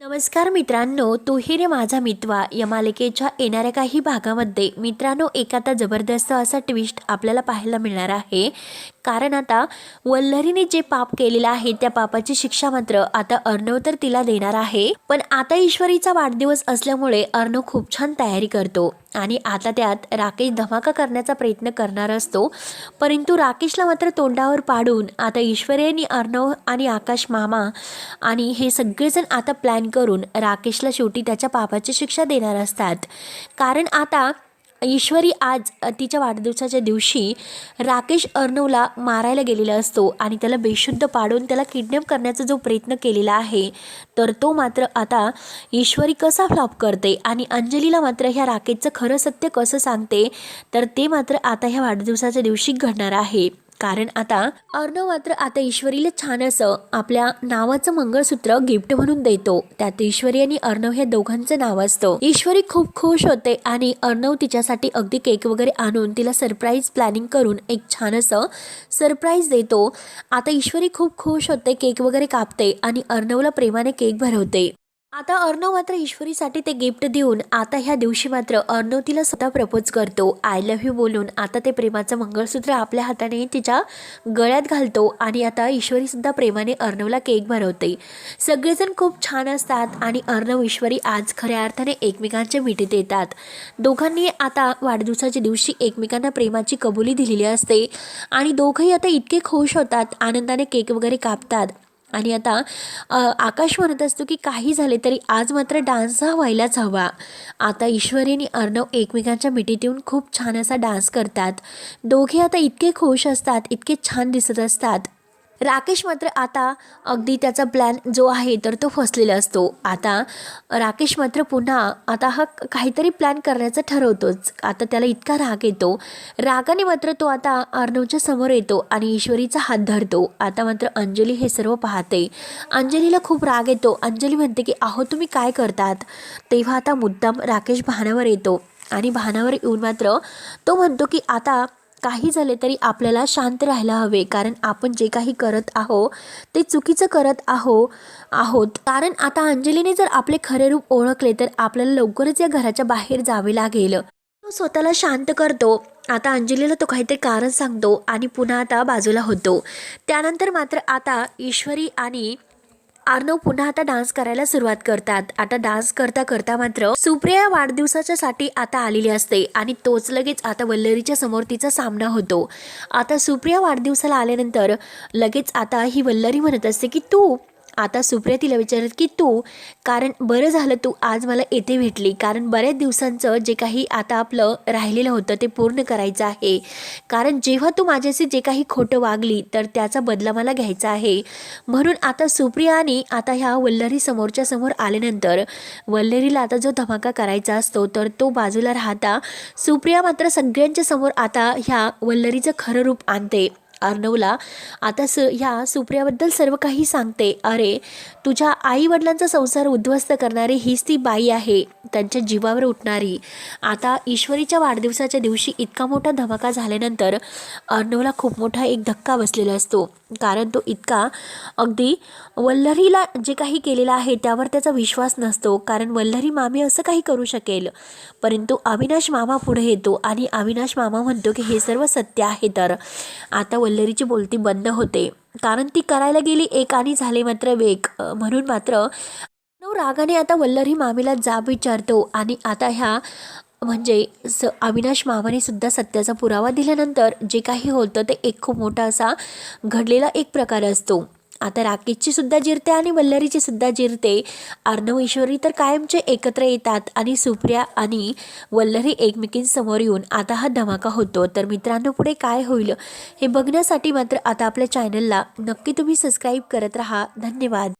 नमस्कार मित्रांनो तू ही रे माझा मितवा. या मालिकेच्या येणाऱ्या काही भागामध्ये मित्रांनो एक आता जबरदस्त असा ट्विस्ट आपल्याला पाहायला मिळणार आहे. कारण आता वल्लरीने जे पाप केलेलं आहे त्या पापाची शिक्षा मात्र आता अर्णव तर तिला देणार आहे. पण आता ईश्वरीचा वाढदिवस असल्यामुळे अर्णव खूप छान तयारी करतो. आणि आता त्यात राकेश धमाका करण्याचा प्रयत्न करणार असतो. परंतु राकेशला मात्र तोंडावर पाडून आता ईश्वरी आणि अर्णव आणि आकाश मामा आणि हे सगळेजण आता प्लॅन करून राकेशला शेवटी त्याच्या पापाची शिक्षा देणार असतात. कारण आता ईश्वरी आज तिच्या वाढदिवसाच्या दिवशी राकेश अर्णवला मारायला गेलेला असतो आणि त्याला बेशुद्ध पाडून त्याला किडनॅप करण्याचा जो प्रयत्न केलेला आहे तर तो मात्र आता ईश्वरी कसा फ्लॉप करते आणि अंजलीला मात्र ह्या राकेशचं खरं सत्य कसं सांगते तर ते मात्र आता ह्या वाढदिवसाच्या दिवशी घडणार आहे. कारण आता अर्णव मात्र आता ईश्वरीला छान असं आपल्या नावाचं मंगळसूत्र गिफ्ट म्हणून देतो. त्यात ईश्वरी आणि अर्णव हे दोघांचं नाव असतं. ईश्वरी खूप खुश होते आणि अर्णव तिच्यासाठी अगदी केक वगैरे आणून तिला सरप्राईज प्लॅनिंग करून एक छान असं सरप्राईज देतो. आता ईश्वरी खूप खुश होते केक वगैरे कापते आणि अर्णवला प्रेमाने केक भरवते. आता अर्णव मात्र ईश्वरीसाठी ते गिफ्ट देऊन आता ह्या दिवशी मात्र अर्णव तिला स्वतः प्रपोज करतो. आय लव्ह यू बोलून आता ते प्रेमाचं मंगळसूत्र आपल्या हाताने तिच्या गळ्यात घालतो आणि आता ईश्वरी सुद्धा प्रेमाने अर्णवला केक भरवते सगळेजण खूप छान असतात आणि अर्णव ईश्वरी आज खऱ्या अर्थाने एकमेकांच्या मिठीत येतात. दोघांनी आता वाढदिवसाच्या दिवशी एकमेकांना प्रेमाची कबुली दिलेली असते आणि दोघंही आता इतके खुश होतात आनंदाने केक वगैरे कापतात. आणि आता आकाश म्हणत असतो की काही झाले तरी आज मात्र डान्स हा व्हायलाच हवा. आता ईश्वरी आणि अर्णव एकमेकांच्या मिठीत येऊन खूप छान असा डान्स करतात. दोघे आता इतके खुश असतात इतके छान दिसत असतात. राकेश मात्र आता अगदी त्याचा प्लॅन जो आहे तर तो फसलेला असतो. आता राकेश मात्र पुन्हा आता हा काहीतरी प्लॅन करण्याचं ठरवतोच. आता त्याला इतका राग येतो. रागाने मात्र तो आता अर्णवच्या समोर येतो आणि ईश्वरीचा हात धरतो. आता मात्र अंजली हे सर्व पाहते. अंजलीला खूप राग येतो. अंजली म्हणते की अहो तुम्ही काय करतात? तेव्हा आता मुद्दाम राकेश भानावर येतो. आणि भानावर येऊन मात्र तो म्हणतो की आता काही झाले तरी आपल्याला शांत राहायला हवे. कारण आपण जे काही करत आहो ते चुकीचं करत आहो आहोत. कारण आता अंजलीने जर आपले खरे रूप ओळखले तर आपल्याला लवकरच या घराच्या बाहेर जावे लागेल. तो स्वतःला शांत करतो. आता अंजलीला तो काहीतरी कारण सांगतो आणि पुन्हा आता बाजूला होतो. त्यानंतर मात्र आता ईश्वरी आणि अर्णव पुन्हा आता डान्स करायला सुरुवात करतात. आता डान्स करता करता मात्र सुप्रिया वाढदिवसाच्या साठी आता आलेली असते आणि तोच लगेच आता वल्लरीच्या समोर तिचा सामना होतो. आता सुप्रिया वाढदिवसाला आल्यानंतर लगेच आता ही वल्लरी म्हणत असते की तू आता सुप्रिया तिला विचारत की तू कारण बरं झालं तू आज मला येथे भेटली. कारण बऱ्याच दिवसांचं जे काही आता आपलं राहिलेलं होतं ते पूर्ण करायचं आहे. कारण जेव्हा तू माझ्याशी जे काही खोटं वागली तर त्याचा बदला मला घ्यायचा आहे. म्हणून आता सुप्रियाने आता ह्या वल्लरी समोरच्या समोर आल्यानंतर वल्लरीला आता जो धमाका करायचा असतो तर तो बाजूला राहता सुप्रिया मात्र सगळ्यांच्या समोर आता ह्या वल्लरीचं खरं रूप आणते. अर्णवला आता स ह्या सुप्रियाबद्दल सर्व काही सांगते. अरे तुझ्या आईवडिलांचा संसार उद्ध्वस्त करणारी हीच ती बाई आहे त्यांच्या जीवावर उठणारी. आता ईश्वरीच्या वाढदिवसाच्या दिवशी इतका मोठा धमाका झाल्यानंतर अर्णवला खूप मोठा एक धक्का बसलेला असतो. कारण तो इतका अगदी वल्लरीला जे काही केलेलं आहे त्यावर त्याचा विश्वास नसतो. कारण वल्लरी मामी असं काही करू शकेल. परंतु अविनाश मामा पुढे येतो आणि अविनाश मामा म्हणतो की हे सर्व सत्य आहे तर. आता वल्लरीची बोलती बंद होते. कारण ती करायला गेली एक आणि झाले मात्र वेग. म्हणून मात्र नऊ रागाने आता वल्लरी मामीला जाब विचारतो आणि आता ह्या म्हणजे स अविनाश मामाने सुद्धा सत्याचा पुरावा दिल्यानंतर जे काही होतं ते एक खूप मोठा असा घडलेला एक प्रकार असतो. आता राकेशची सुद्धा जिरते आणि वल्लरीची सुद्धा जिरते. अर्णव ईश्वरी तर कायमचे एकत्र येतात आणि सुप्रिया आणि वल्लरी एकमेकींसमोर येऊन आता हा धमाका होतो. तर मित्रांनो पुढे काय होईल हे बघण्यासाठी मात्र आता आपल्या चॅनलला नक्की तुम्ही सबस्क्राईब करत राहा. धन्यवाद.